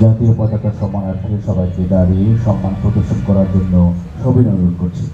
জাতীয় পতাকা সম্মানার্থে সবাইকে দাঁড়িয়ে সম্মান প্রদর্শন করার জন্য সবিনয় অনুরোধ করছি।